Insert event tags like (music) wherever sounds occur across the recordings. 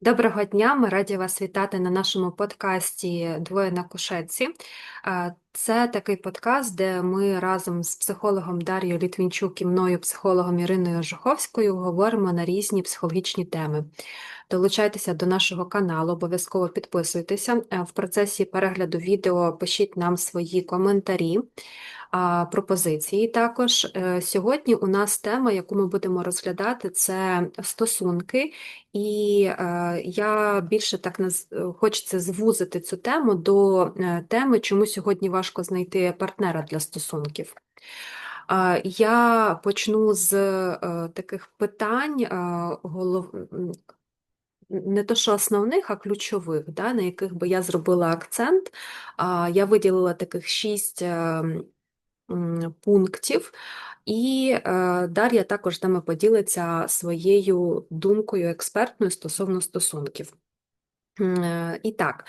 Доброго дня, ми раді вас вітати на нашому подкасті Двоє на кушетці. Це такий подкаст, де ми разом з психологом Дар'єю Літвінчук і мною, психологом Іриною Жуховською, говоримо на різні психологічні теми. Долучайтеся до нашого каналу, обов'язково підписуйтеся. Е, В процесі перегляду відео пишіть нам свої коментарі пропозиції. Також Е, сьогодні у нас тема, яку ми будемо розглядати, це стосунки, і е, я більше так наз... хочеться звузити цю тему до теми, чому сьогодні важко знайти партнера для стосунків. Я почну з таких питань, не то що основних, а ключових, да, на яких би я зробила акцент. Я виділила таких шість е, пунктів, і е, Дар'я також нами поділиться своєю думкою експертною стосовно стосунків. Е, І так,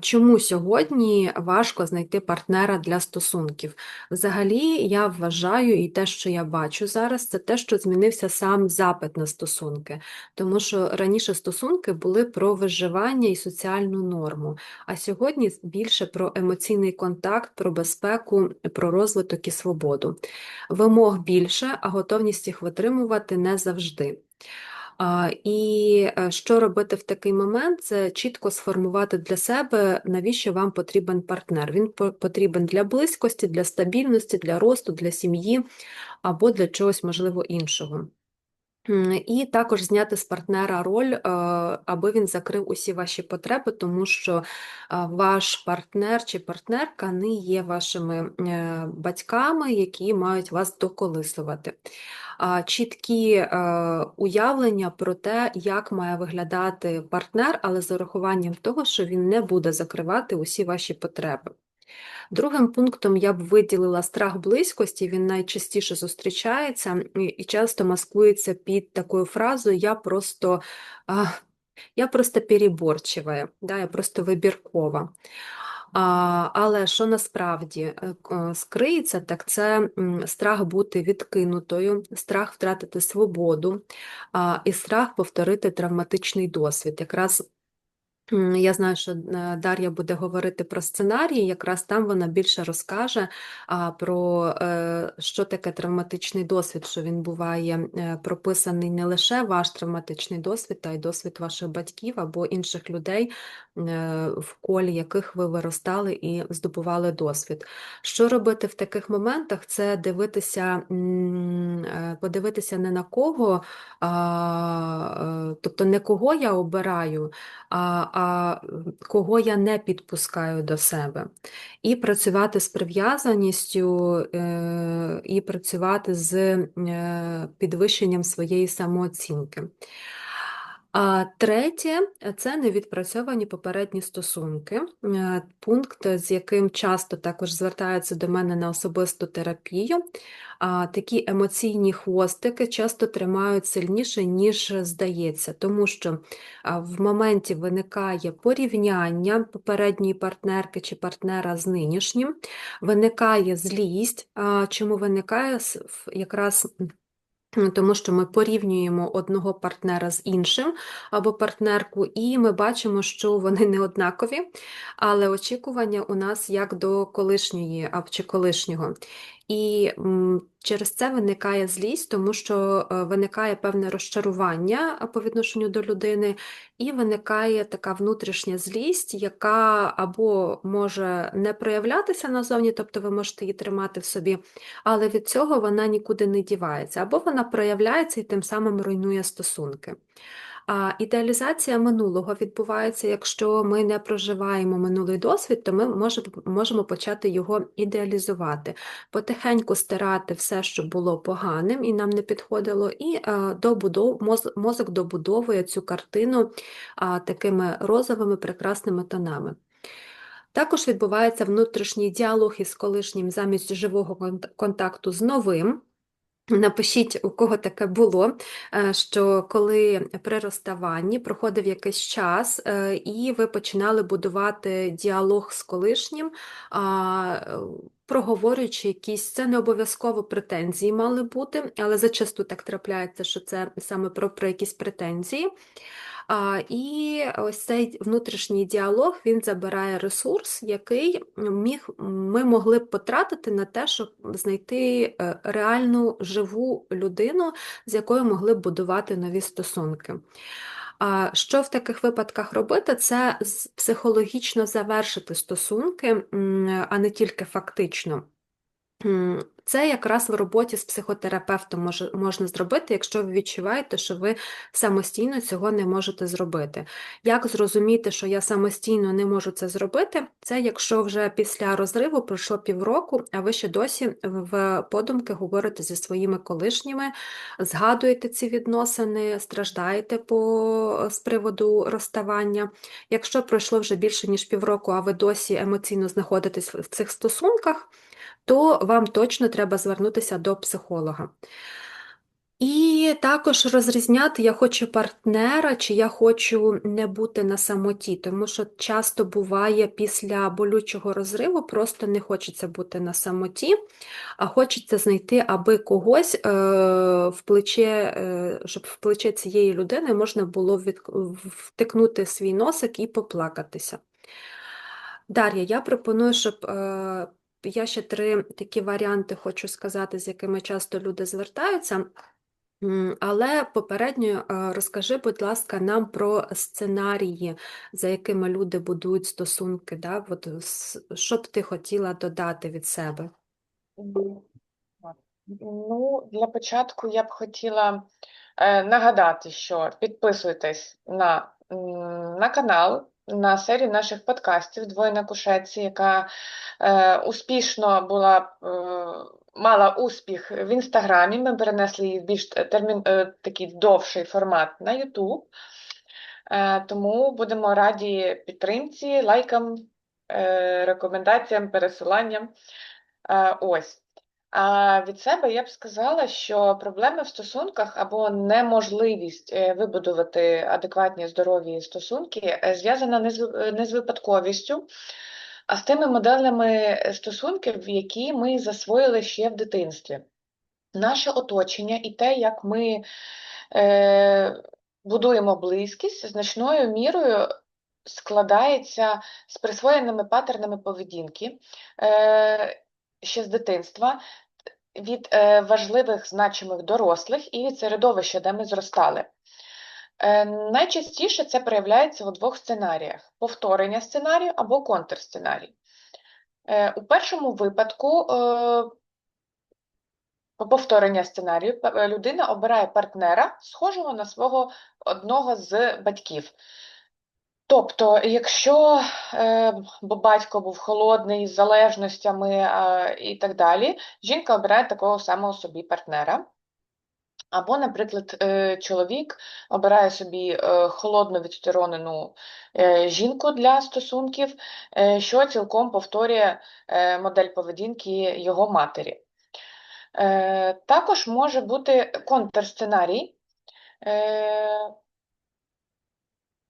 чому сьогодні важко знайти партнера для стосунків? Взагалі, я вважаю, і те, що я бачу зараз, це те, що змінився сам запит на стосунки. Тому що раніше стосунки були про виживання і соціальну норму, а сьогодні більше про емоційний контакт, про безпеку, про розвиток і свободу. Вимог більше, а готовність їх витримувати не завжди. І е, що робити в такий момент? Це чітко сформувати для себе, навіщо вам потрібен партнер. Він по- потрібен для близькості, для стабільності, для росту, для сім'ї або для чогось, можливо, іншого. І також зняти з партнера роль, е, аби він закрив усі ваші потреби, тому що ваш партнер чи партнерка не є вашими е, батьками, які мають вас доколисувати. Чіткі е, уявлення про те, як має виглядати партнер, але з урахуванням того, що він не буде закривати усі ваші потреби. Другим пунктом я б виділила страх близькості, він найчастіше зустрічається і часто маскується під такою фразою Я просто, я просто переборчива, да, я просто вибіркова. Але що насправді е, е, скриється, так це страх бути відкинутою, страх втратити свободу і страх повторити травматичний досвід. Якраз Я знаю, що е, Дар'я буде говорити про сценарії, якраз там вона більше розкаже про е, що таке травматичний досвід, що він буває е, прописаний не лише ваш травматичний досвід, а й досвід ваших батьків або інших людей, в колі яких ви виростали і здобували досвід. Що робити в таких моментах? Це дивитися, подивитися не на кого, тобто не кого я обираю а, а кого я не підпускаю до себе. І працювати з прив'язаністю, е, і працювати з е, підвищенням своєї самооцінки. А третє це невідпрацьовані попередні стосунки. Е, Пункт, з яким часто також звертаються до мене на особисту терапію. Такі емоційні хвостики часто тримають сильніше, ніж здається, тому що в моменті виникає порівняння попередньої партнерки чи партнера з нинішнім, виникає злість. Чому виникає якраз Тому що ми порівнюємо одного партнера з іншим або партнерку, і ми бачимо, що вони не однакові, але очікування у нас як до колишньої або чи колишнього. І через це виникає злість, тому що е, виникає певне розчарування по відношенню до людини, і виникає така внутрішня злість, яка або може не проявлятися назовні, тобто ви можете її тримати в собі, але від цього вона нікуди не дівається, або вона проявляється і тим самим руйнує стосунки. А ідеалізація минулого відбувається, якщо ми не проживаємо минулий досвід, то ми можемо, почати його ідеалізувати, потихеньку стирати все, що було поганим і нам не підходило, і е, добудов, моз, мозок добудовує цю картину такими розовими прекрасними тонами. Також відбувається внутрішній діалог із колишнім замість живого контакту з новим. Напишіть, у кого таке було, е, що коли при розставанні проходив якийсь час, е, і ви починали будувати діалог з колишнім, проговорюючи якісь, це не обов'язково претензії мали бути, але зачасту так трапляється, що це саме про, про якісь претензії. А, І ось цей внутрішній діалог він забирає ресурс, який міг, ми могли б потратити на те, щоб знайти е, реальну живу людину, з якою могли б будувати нові стосунки. Що в таких випадках робити? Це психологічно завершити стосунки, а не тільки фактично. Це якраз в роботі з психотерапевтом можна зробити, якщо ви відчуваєте, що ви самостійно цього не можете зробити. Як зрозуміти, що я самостійно не можу це зробити? Це якщо вже після розриву пройшло півроку, а ви ще досі в подумки говорите зі своїми колишніми, згадуєте ці відносини, страждаєте по, з приводу розставання. Якщо пройшло вже більше ніж півроку, а ви досі емоційно знаходитесь в цих стосунках то вам точно треба звернутися до психолога. І також розрізняти я хочу партнера, чи я хочу не бути на самоті, тому що часто буває після болючого розриву просто не хочеться бути на самоті, а хочеться знайти аби когось е, в плече, е, щоб в плече цієї людини можна було від, втикнути свій носик і поплакатися. Дар'я, я пропоную, щоб е, я ще три такі варіанти хочу сказати, з якими часто люди звертаються. Але попередньо е, розкажи, будь ласка, нам про сценарії, за якими люди будують стосунки. Да? От, Що б ти хотіла додати від себе? Ну, для початку я б хотіла е, нагадати, що підписуйтесь на, на канал на серію наших подкастів Двоє на яка е, успішно була, е, мала успіх в інстаграмі. Ми перенесли її в більш термін, е, такий довший формат на Ютуб. Е, тому будемо раді підтримці, лайкам, е, рекомендаціям, пересиланням. Ось. А від себе я б сказала, що проблеми в стосунках або неможливість е, вибудувати адекватні здорові стосунки е, зв'язана не з випадковістю, а з тими моделями стосунків, які ми засвоїли ще в дитинстві. Наше оточення і те, як ми е, будуємо близькість, значною мірою складається з присвоєними паттернами поведінки. Е, Ще з дитинства, від е, важливих значимих дорослих і від середовища, де ми зростали. Е, найчастіше це проявляється у двох сценаріях: повторення сценарію або контрсценарій. Е, у першому випадку, по повторення сценарію, людина обирає партнера, схожого на свого одного з батьків. Тобто, якщо е, батько був холодний з залежностями е, і так далі, жінка обирає такого самого собі партнера. Або, наприклад, е, чоловік обирає собі е, холодну відсторонену е, жінку для стосунків, е, що цілком повторює е, модель поведінки його матері. Е, Також може бути контрсценарій. Е,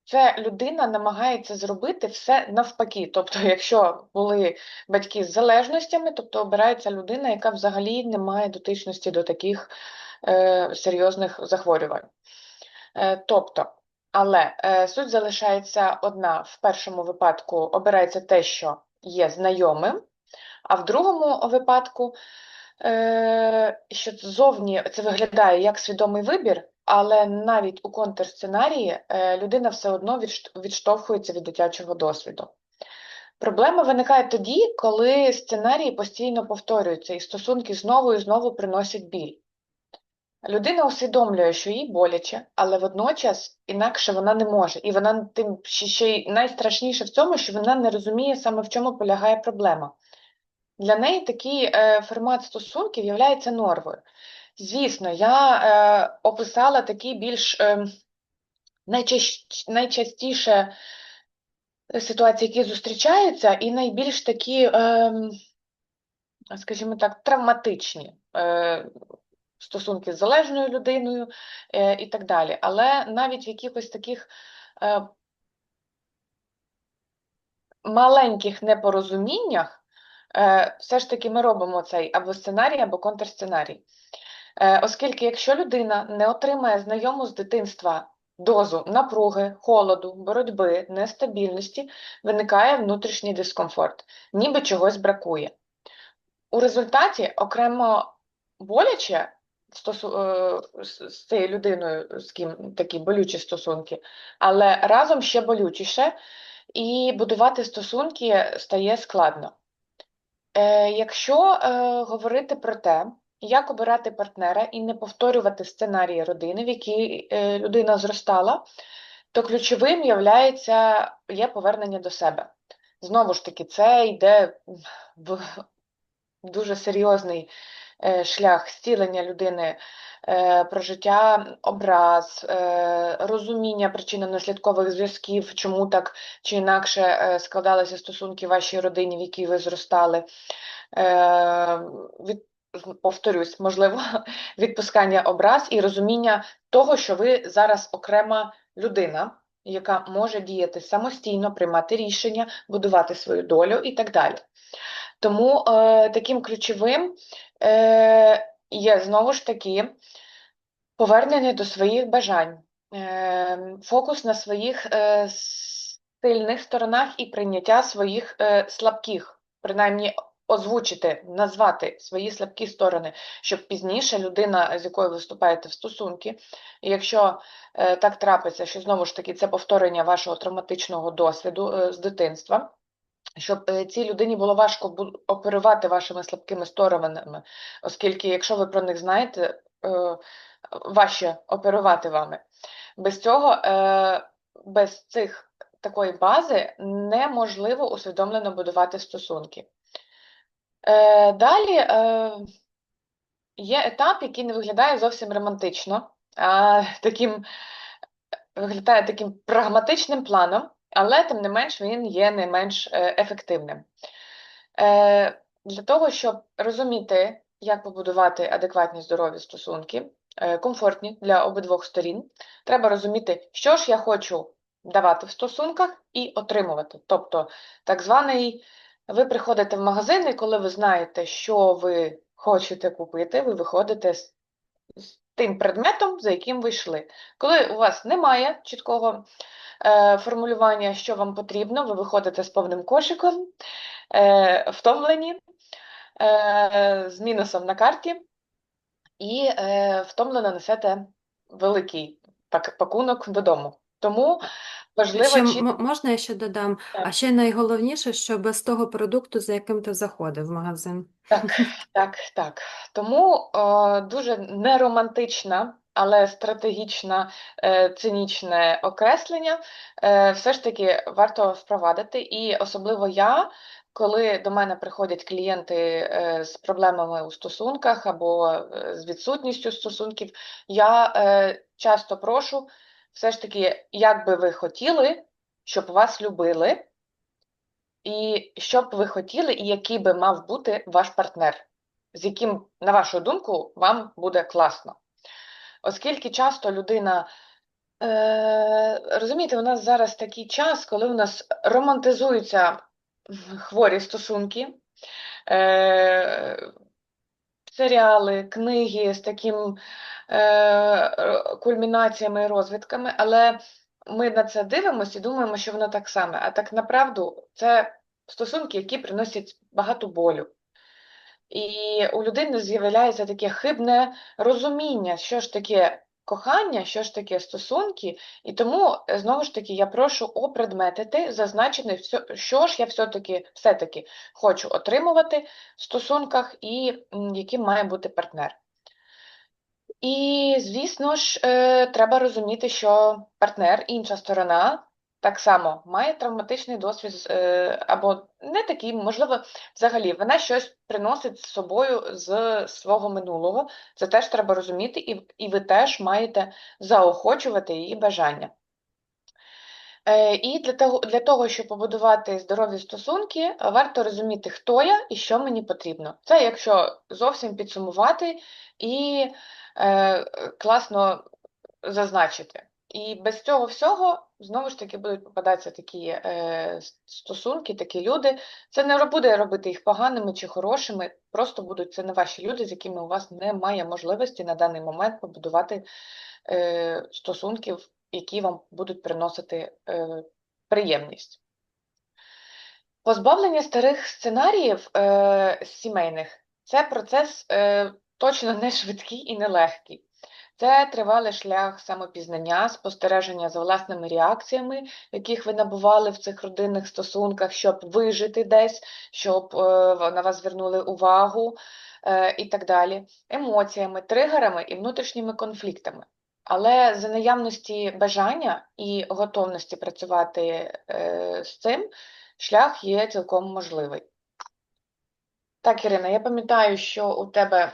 це людина намагається зробити все навпаки. Тобто, якщо були батьки з залежностями, тобто обирається людина, яка взагалі не має дотичності до таких е, серйозних захворювань. Е, тобто, але е, суть залишається одна: в першому випадку обирається те, що є знайомим, а в другому випадку, е, що зовні це виглядає як свідомий вибір. Але навіть у контрсценарії е, людина все одно відштовхується від дитячого досвіду. Проблема виникає тоді, коли сценарії постійно повторюються і стосунки знову і знову приносять біль. Людина усвідомлює, що їй боляче, але водночас інакше вона не може. І вона тим ще й найстрашніше в цьому, що вона не розуміє саме в чому полягає проблема. Для неї такий е, формат стосунків є нормою. Звісно, я е, описала такі більш е, найчаст, найчастіше ситуації, які зустрічаються, і найбільш такі, е, скажімо так, травматичні е, стосунки з залежною людиною е, і так далі. Але навіть в якихось таких е, маленьких непорозуміннях е, все ж таки ми робимо цей або сценарій, або контрсценарій. Е, Оскільки якщо людина не отримає знайому з дитинства дозу напруги, холоду, боротьби, нестабільності, виникає внутрішній дискомфорт, ніби чогось бракує. У результаті окремо боляче е, з цією людиною, з ким такі болючі стосунки, але разом ще болючіше, і будувати стосунки стає складно. Е, Якщо говорити про те, як обирати партнера і не повторювати сценарії родини, в якій е, людина зростала, то ключовим являється, є повернення до себе. Знову ж таки, це йде в дуже серйозний е, шлях зцілення людини, е, прожиття образ, е, розуміння причинно-наслідкових зв'язків, чому так чи інакше складалися стосунки вашій родині, в якій ви зростали. Від, повторюсь, можливо, (laughs) відпускання образ і розуміння того, що ви зараз окрема людина, яка може діяти самостійно, приймати рішення, будувати свою долю і так далі. Тому е, таким ключовим е, є знову ж таки повернення до своїх бажань, е, фокус на своїх е, сильних сторонах і прийняття своїх е, слабких, принаймні озвучити, назвати свої слабкі сторони, щоб пізніше людина, з якою ви вступаєте в стосунки, і якщо е, так трапиться, що знову ж таки це повторення вашого травматичного досвіду е, з дитинства щоб е, цій людині було важко оперувати вашими слабкими сторонами, оскільки, якщо ви про них знаєте, важче оперувати вами. Без цього, без цих такої бази неможливо усвідомлено будувати стосунки. Е, Далі е, є етап, який не виглядає зовсім романтично, а таким виглядає таким прагматичним планом, але тим не менш він є не менш е, ефективним. Е, Для того, щоб розуміти, як побудувати адекватні здорові стосунки, е, комфортні для обидвох сторін, треба розуміти, що ж я хочу давати в стосунках і отримувати. Тобто, так званий, ви приходите в магазин, і коли ви знаєте, що ви хочете купити, ви виходите з, тим предметом, за яким ви йшли. Коли у вас немає чіткого е, формулювання, що вам потрібно, ви виходите з повним кошиком, е, втомлені, е, з мінусом на карті, і е, втомлено несете великий пак- пакунок додому. Тому важливо Ще м- можна я ще додам? Так. А ще найголовніше, що без того продукту, за яким ти заходив в магазин. Так, так, так. Тому е, дуже неромантична, але стратегічна, е, цинічне окреслення е, все ж таки варто впровадити. І особливо я, коли до мене приходять клієнти е, з проблемами у стосунках або е, з відсутністю стосунків, я е, часто прошу все ж таки, як би ви хотіли, щоб вас любили. І що б ви хотіли, і який би мав бути ваш партнер, з яким, на вашу думку, вам буде класно. Оскільки часто людина, е, розумієте, у нас зараз такий час, коли у нас романтизуються хворі стосунки, е, серіали, книги з таким е, кульмінаціями і розвитками, але ми на це дивимося і думаємо, що воно так саме. А так направду це стосунки, які приносять багато болю. І у людини з'являється таке хибне розуміння, що ж таке кохання, що ж таке стосунки, і тому, е, знову ж таки, я прошу опредметити, зазначити, що ж я все-таки все-таки хочу отримувати в стосунках і яким має бути партнер. І, звісно ж, е, треба розуміти, що партнер, інша сторона, так само має травматичний досвід, е, або не такий, можливо, взагалі, вона щось приносить з собою з свого минулого. Це теж треба розуміти, і, і ви теж маєте заохочувати її бажання. Е, І для того, для того, щоб побудувати здорові стосунки, варто розуміти, хто я і що мені потрібно. Це якщо зовсім підсумувати і е, класно зазначити. І без цього всього знову ж таки будуть попадатися такі е, стосунки, такі люди. Це не буде робити їх поганими чи хорошими, просто будуть це не ваші люди, з якими у вас немає можливості на даний момент побудувати е, стосунків, які вам будуть приносити е, приємність. Позбавлення старих сценаріїв е, сімейних це процес е, точно не швидкий і не легкий. Це тривалий шлях самопізнання, спостереження за власними реакціями, яких ви набували в цих родинних стосунках, щоб вижити десь, щоб е, на вас звернули увагу е, і так далі, емоціями, тригерами і внутрішніми конфліктами. Але за наявності бажання і готовності працювати е, з цим, шлях є цілком можливий. Так, Ірина, я пам'ятаю, що у тебе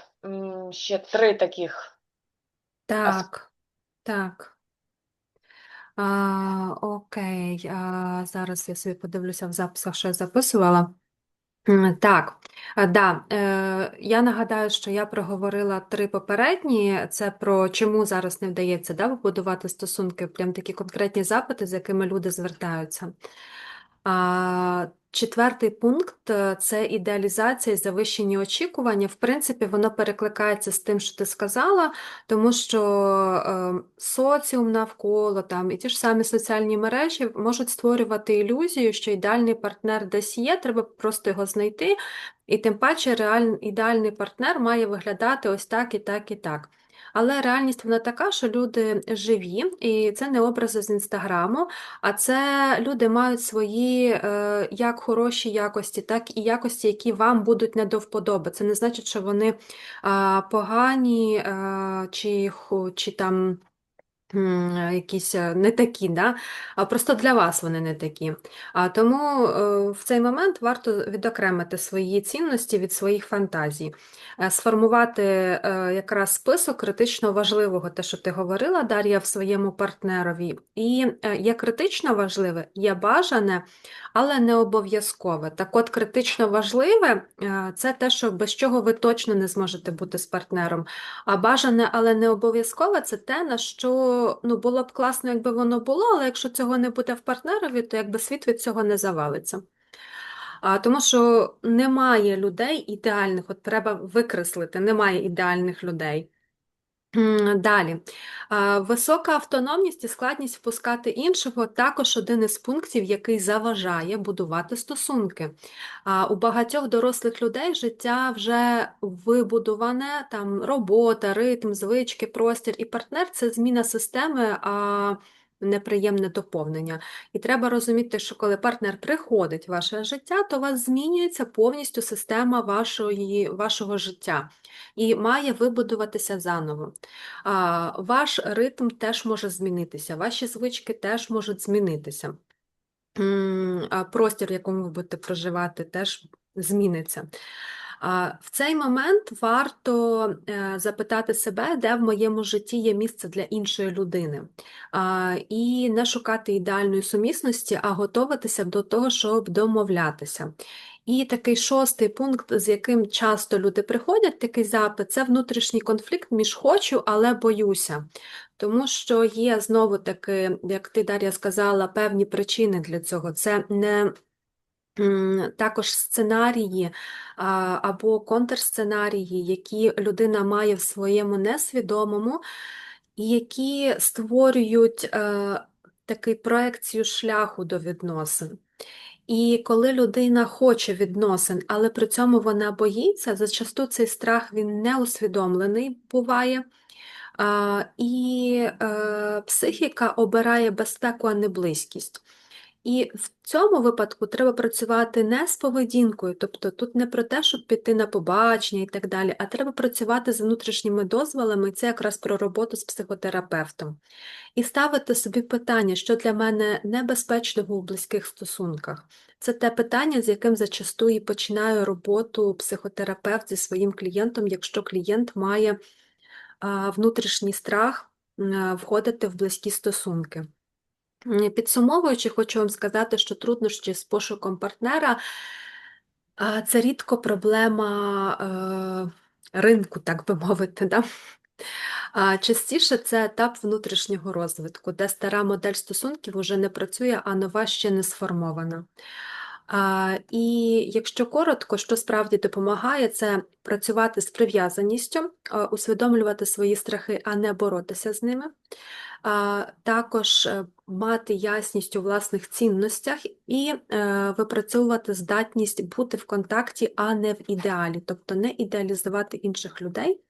ще три таких. Так, так. А, окей, а, зараз я собі подивлюся в записах, що я записувала. Так, да, е, я нагадаю, що я проговорила три попередні. Це про чому зараз не вдається да, побудувати стосунки, прям такі конкретні запити, з якими люди звертаються. А, четвертий пункт е, це ідеалізація і завищені очікування. В принципі, воно перекликається з тим, що ти сказала, тому що е, соціум навколо там і ті ж самі соціальні мережі можуть створювати ілюзію, що ідеальний партнер десь є, треба просто його знайти. І тим паче реаль... ідеальний партнер має виглядати ось так і так і так. Але реальність вона така, що люди живі, і це не образи з інстаграму, а це люди мають свої е, як хороші якості, так і якості, які вам будуть не до вподоби. Це не значить, що вони погані е, чи, чи там. М, Якісь е, не такі, да? а просто для вас вони не такі. А тому е, в цей момент варто відокремити свої цінності від своїх фантазій, Е, сформувати е, якраз список критично важливого, те, що ти говорила, Дар'я, в своєму партнерові. І е, є критично важливе, є бажане, але не обов'язкове. Так от, критично важливе е, це те, що без чого ви точно не зможете бути з партнером. А бажане, але не обов'язкове це те, на що ну, було б класно, якби воно було, але якщо цього не буде в партнерові, то якби світ від цього не завалиться. А, тому що немає людей ідеальних, от треба викреслити, немає ідеальних людей. Далі, А, висока автономність і складність впускати іншого також один із пунктів, який заважає будувати стосунки. У багатьох дорослих людей життя вже вибудоване, там робота, ритм, звички, простір і партнер це зміна системи, неприємне доповнення. І треба розуміти, що коли партнер приходить в ваше життя, то у вас змінюється повністю система вашої, вашого життя і має вибудуватися заново. А, Ваш ритм теж може змінитися, ваші звички теж можуть змінитися. Простір, в якому ви будете проживати, теж зміниться. В цей момент варто е, запитати себе, де в моєму житті є місце для іншої людини. І не шукати ідеальної сумісності, а готуватися до того, щоб домовлятися. І такий шостий пункт, з яким часто люди приходять, такий запит, це внутрішній конфлікт між хочу, але боюся. Тому що є знову таки, як ти, Дар'я, сказала, певні причини для цього. Це не також сценарії або контрсценарії, які людина має в своєму несвідомому, і які створюють е, таку проекцію шляху до відносин. І коли людина хоче відносин, але при цьому вона боїться, зачасту цей страх він не усвідомлений буває. І е, психіка обирає безпеку, а не близькість. І в цьому випадку треба працювати не з поведінкою, тобто тут не про те, щоб піти на побачення і так далі, а треба працювати з внутрішніми дозволами, це якраз про роботу з психотерапевтом. І ставити собі питання, що для мене небезпечного у близьких стосунках. Це те питання, з яким зачасту і починаю роботу психотерапевт зі своїм клієнтом, якщо клієнт має внутрішній страх входити в близькі стосунки. Підсумовуючи, хочу вам сказати, що труднощі з пошуком партнера це рідко проблема е, ринку, так би мовити. Да? Частіше це етап внутрішнього розвитку, де стара модель стосунків уже не працює, а нова ще не сформована. І якщо коротко, що справді допомагає, це працювати з прив'язаністю, усвідомлювати свої страхи, а не боротися з ними. Також е, мати ясність у власних цінностях і е, випрацьовувати здатність бути в контакті, а не в ідеалі, тобто не ідеалізувати інших людей.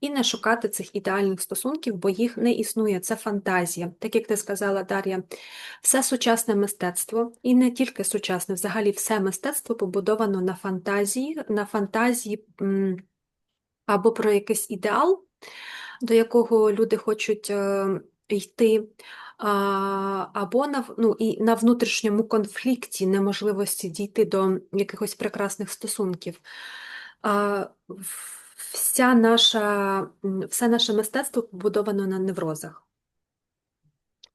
І не шукати цих ідеальних стосунків, бо їх не існує, це фантазія. Так як ти сказала, Дар'я, все сучасне мистецтво, і не тільки сучасне, взагалі все мистецтво побудовано на фантазії, на фантазії або про якийсь ідеал, до якого люди хочуть е, йти, або на, ну, і на внутрішньому конфлікті, неможливості дійти до якихось прекрасних стосунків. Вся наша, все наше мистецтво побудовано на неврозах.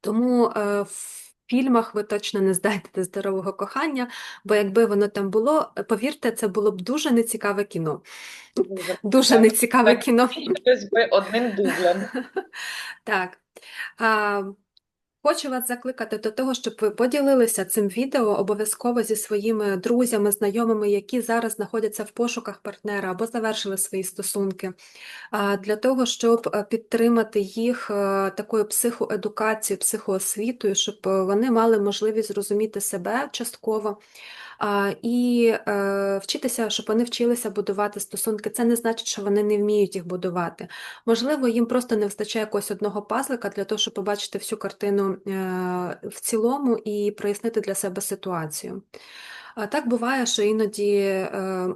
Тому е, в фільмах ви точно не знайдете здорового кохання, бо якби воно там було, повірте, це було б дуже нецікаве кіно. Дуже. (laughs) Дуже Так, нецікаве так. кіно. Би одним дублем. (laughs) Так. Хочу вас закликати до того, щоб ви поділилися цим відео обов'язково зі своїми друзями, знайомими, які зараз знаходяться в пошуках партнера або завершили свої стосунки, для того, щоб е, підтримати їх е, такою психоедукацією, психоосвітою, щоб е, вони мали можливість зрозуміти себе частково. І е, вчитися, щоб вони вчилися будувати стосунки. Це не значить, що вони не вміють їх будувати. Можливо, їм просто не вистачає якогось одного пазлика для того, щоб побачити всю картину е, в цілому і прояснити для себе ситуацію. Так буває, що іноді е,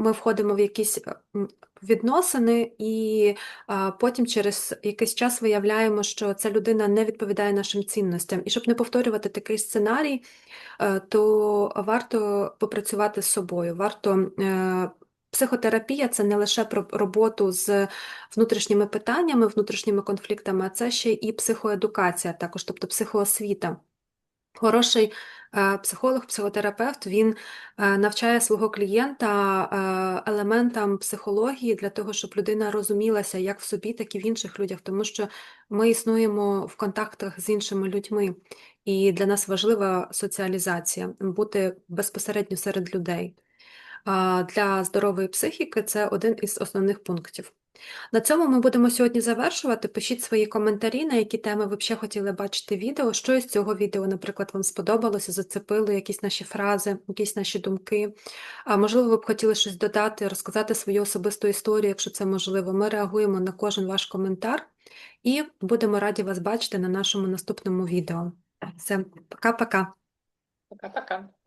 ми входимо в якісь е, відносини, і а, потім через якийсь час виявляємо, що ця людина не відповідає нашим цінностям. І щоб не повторювати такий сценарій, е, то варто попрацювати з собою. Варто е, Психотерапія це не лише про роботу з внутрішніми питаннями, внутрішніми конфліктами, а це ще і психоедукація, також, тобто психоосвіта. Хороший е, психолог, психотерапевт, він е, навчає свого клієнта е, елементам психології для того, щоб людина розумілася як в собі, так і в інших людях, тому що ми існуємо в контактах з іншими людьми, і для нас важлива соціалізація, бути безпосередньо серед людей. Для здорової психіки це один із основних пунктів. На цьому ми будемо сьогодні завершувати. Пишіть свої коментарі, на які теми ви б ще хотіли бачити відео. Що із цього відео, наприклад, вам сподобалося, зацепило якісь наші фрази, якісь наші думки. А можливо, ви б хотіли щось додати, розказати свою особисту історію, якщо це можливо. Ми реагуємо на кожен ваш коментар і будемо раді вас бачити на нашому наступному відео. Все, пока-пока. Пока-пока.